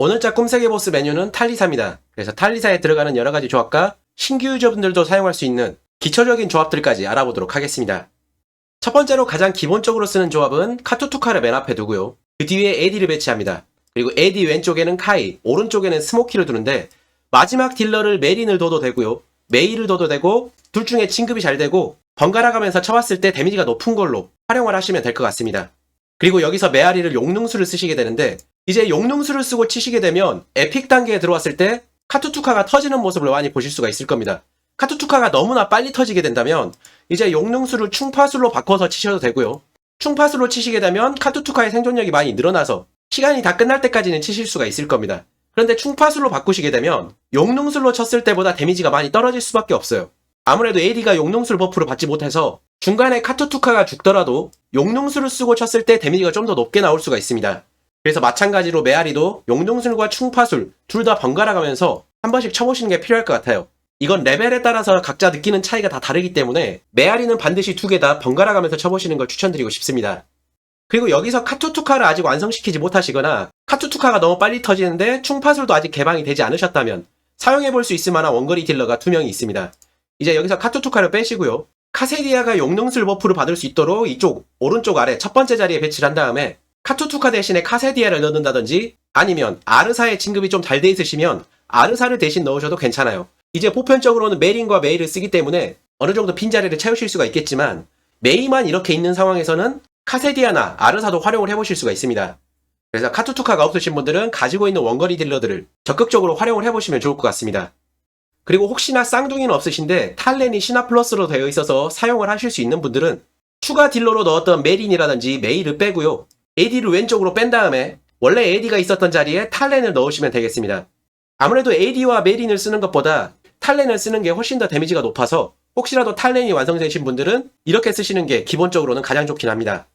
오늘자 꿈세계 보스 메뉴는 탈리사입니다. 그래서 탈리사에 들어가는 여러 가지 조합과 신규 유저분들도 사용할 수 있는 기초적인 조합들까지 알아보도록 하겠습니다. 첫 번째로 가장 기본적으로 쓰는 조합은 카투투카를 맨 앞에 두고요. 그 뒤에 에디를 배치합니다. 그리고 에디 왼쪽에는 카이, 오른쪽에는 스모키를 두는데 마지막 딜러를 메린을 둬도 되고요. 메이를 둬도 되고 둘 중에 진급이 잘 되고 번갈아 가면서 쳐왔을 때 데미지가 높은 걸로 활용을 하시면 될 것 같습니다. 그리고 여기서 메아리를 용능수를 쓰시게 되는데 이제 용능수를 쓰고 치시게 되면 에픽 단계에 들어왔을 때 카투투카가 터지는 모습을 많이 보실 수가 있을 겁니다. 카투투카가 너무나 빨리 터지게 된다면 이제 용능수를 충파술로 바꿔서 치셔도 되고요. 충파술로 치시게 되면 카투투카의 생존력이 많이 늘어나서 시간이 다 끝날 때까지는 치실 수가 있을 겁니다. 그런데 충파술로 바꾸시게 되면 용능술로 쳤을 때보다 데미지가 많이 떨어질 수밖에 없어요. 아무래도 AD가 용능술 버프를 받지 못해서 중간에 카투투카가 죽더라도 용능술을 쓰고 쳤을 때 데미지가 좀 더 높게 나올 수가 있습니다. 그래서 마찬가지로 메아리도 용능술과 충파술 둘 다 번갈아 가면서 한 번씩 쳐보시는 게 필요할 것 같아요. 이건 레벨에 따라서 각자 느끼는 차이가 다 다르기 때문에 메아리는 반드시 두 개 다 번갈아 가면서 쳐보시는 걸 추천드리고 싶습니다. 그리고 여기서 카투투카를 아직 완성시키지 못하시거나 카투투카가 너무 빨리 터지는데 충파술도 아직 개방이 되지 않으셨다면 사용해볼 수 있을 만한 원거리 딜러가 두 명이 있습니다. 이제 여기서 카투투카를 빼시고요. 카세디아가 용능술 버프를 받을 수 있도록 이쪽 오른쪽 아래 첫 번째 자리에 배치를 한 다음에 카투투카 대신에 카세디아를 넣는다든지 아니면 아르사의 진급이 좀 잘 돼 있으시면 아르사를 대신 넣으셔도 괜찮아요. 이제 보편적으로는 메린과 메이를 쓰기 때문에 어느 정도 빈자리를 채우실 수가 있겠지만 메이만 이렇게 있는 상황에서는 카세디아나 아르사도 활용을 해보실 수가 있습니다. 그래서 카투투카가 없으신 분들은 가지고 있는 원거리 딜러들을 적극적으로 활용을 해보시면 좋을 것 같습니다. 그리고 혹시나 쌍둥이는 없으신데 탈렌이 시나 플러스로 되어 있어서 사용을 하실 수 있는 분들은 추가 딜러로 넣었던 메린이라든지 메이를 빼고요. AD를 왼쪽으로 뺀 다음에 원래 AD가 있었던 자리에 탈렌을 넣으시면 되겠습니다. 아무래도 AD와 메린을 쓰는 것보다 탈렌을 쓰는 게 훨씬 더 데미지가 높아서 혹시라도 탈렌이 완성되신 분들은 이렇게 쓰시는 게 기본적으로는 가장 좋긴 합니다.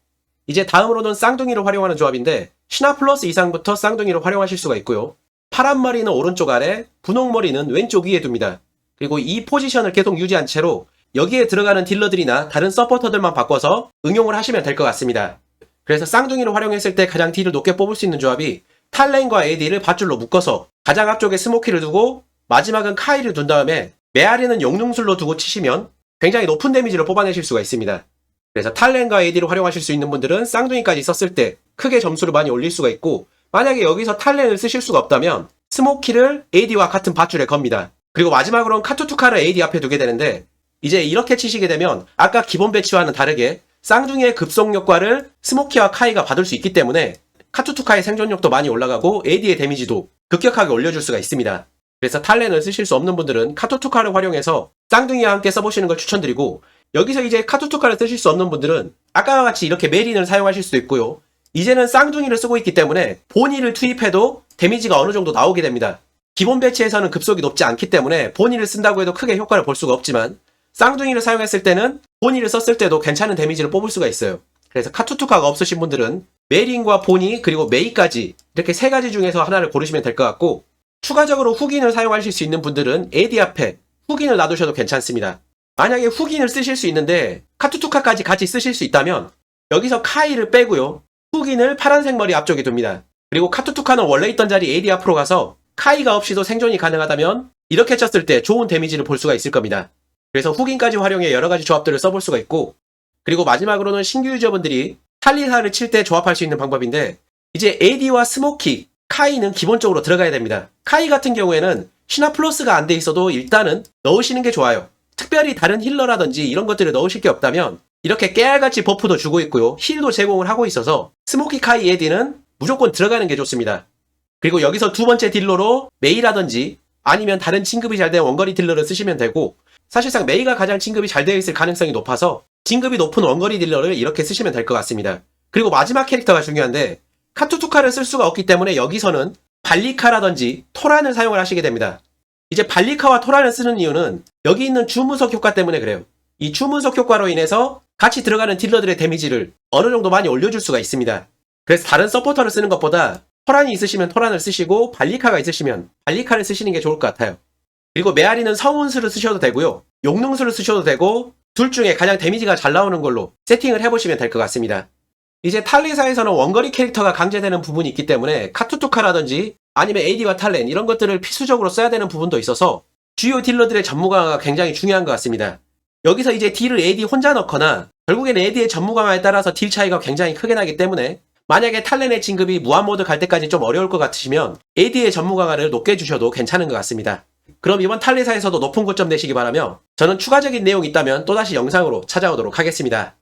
이제 다음으로는 쌍둥이를 활용하는 조합인데 신화 플러스 이상부터 쌍둥이를 활용하실 수가 있고요. 파란 머리는 오른쪽 아래, 분홍 머리는 왼쪽 위에 둡니다. 그리고 이 포지션을 계속 유지한 채로 여기에 들어가는 딜러들이나 다른 서포터들만 바꿔서 응용을 하시면 될 것 같습니다. 그래서 쌍둥이를 활용했을 때 가장 딜을 높게 뽑을 수 있는 조합이 탈렌과 AD를 밧줄로 묶어서 가장 앞쪽에 스모키를 두고 마지막은 카이를 둔 다음에 메아리는 용능술로 두고 치시면 굉장히 높은 데미지를 뽑아내실 수가 있습니다. 그래서 탈렌과 AD를 활용하실 수 있는 분들은 쌍둥이까지 썼을 때 크게 점수를 많이 올릴 수가 있고 만약에 여기서 탈렌을 쓰실 수가 없다면 스모키를 AD와 같은 밧줄에 겁니다. 그리고 마지막으로는 카투투카를 AD 앞에 두게 되는데 이제 이렇게 치시게 되면 아까 기본 배치와는 다르게 쌍둥이의 급속 효과를 스모키와 카이가 받을 수 있기 때문에 카투투카의 생존력도 많이 올라가고 AD의 데미지도 급격하게 올려줄 수가 있습니다. 그래서 탈렌을 쓰실 수 없는 분들은 카투투카를 활용해서 쌍둥이와 함께 써보시는 걸 추천드리고 여기서 이제 카투투카를 쓰실 수 없는 분들은 아까와 같이 이렇게 메린을 사용하실 수도 있고요. 이제는 쌍둥이를 쓰고 있기 때문에 본이를 투입해도 데미지가 어느 정도 나오게 됩니다. 기본 배치에서는 급속이 높지 않기 때문에 본이를 쓴다고 해도 크게 효과를 볼 수가 없지만 쌍둥이를 사용했을 때는 본이를 썼을 때도 괜찮은 데미지를 뽑을 수가 있어요. 그래서 카투투카가 없으신 분들은 메린과 보니 그리고 메이까지 이렇게 세 가지 중에서 하나를 고르시면 될 것 같고 추가적으로 훅인을 사용하실 수 있는 분들은 AD 앞에 훅인을 놔두셔도 괜찮습니다. 만약에 훅인을 쓰실 수 있는데 카투투카까지 같이 쓰실 수 있다면 여기서 카이를 빼고요. 훅인을 파란색 머리 앞쪽에 둡니다. 그리고 카투투카는 원래 있던 자리 AD 앞으로 가서 카이가 없이도 생존이 가능하다면 이렇게 쳤을 때 좋은 데미지를 볼 수가 있을 겁니다. 그래서 훅인까지 활용해 여러 가지 조합들을 써볼 수가 있고 그리고 마지막으로는 신규 유저분들이 탈리사를 칠 때 조합할 수 있는 방법인데 이제 AD와 스모키, 카이는 기본적으로 들어가야 됩니다. 카이 같은 경우에는 시나 플러스가 안 돼 있어도 일단은 넣으시는 게 좋아요. 특별히 다른 힐러라든지 이런 것들을 넣으실 게 없다면 이렇게 깨알같이 버프도 주고 있고요. 힐도 제공을 하고 있어서 스모키 카이 AD는 무조건 들어가는 게 좋습니다. 그리고 여기서 두 번째 딜러로 메이라든지 아니면 다른 진급이 잘 된 원거리 딜러를 쓰시면 되고 사실상 메이가 가장 진급이 잘 되어 있을 가능성이 높아서 진급이 높은 원거리 딜러를 이렇게 쓰시면 될 것 같습니다. 그리고 마지막 캐릭터가 중요한데 카투투카를 쓸 수가 없기 때문에 여기서는 발리카라든지 토란을 사용을 하시게 됩니다. 이제 발리카와 토란을 쓰는 이유는 여기 있는 주문석 효과 때문에 그래요. 이 주문석 효과로 인해서 같이 들어가는 딜러들의 데미지를 어느 정도 많이 올려줄 수가 있습니다. 그래서 다른 서포터를 쓰는 것보다 토란이 있으시면 토란을 쓰시고 발리카가 있으시면 발리카를 쓰시는 게 좋을 것 같아요. 그리고 메아리는 성운수를 쓰셔도 되고요. 용능수를 쓰셔도 되고 둘 중에 가장 데미지가 잘 나오는 걸로 세팅을 해보시면 될 것 같습니다. 이제 탈리사에서는 원거리 캐릭터가 강제되는 부분이 있기 때문에 카투투카라든지 아니면 AD와 탈렌 이런 것들을 필수적으로 써야 되는 부분도 있어서 주요 딜러들의 전무강화가 굉장히 중요한 것 같습니다. 여기서 이제 딜을 AD 혼자 넣거나 결국엔 AD의 전무강화에 따라서 딜 차이가 굉장히 크게 나기 때문에 만약에 탈렌의 진급이 무한모드 갈 때까지 좀 어려울 것 같으시면 AD의 전무강화를 높게 주셔도 괜찮은 것 같습니다. 그럼 이번 탈리사에서도 높은 고점 내시기 바라며 저는 추가적인 내용이 있다면 또다시 영상으로 찾아오도록 하겠습니다.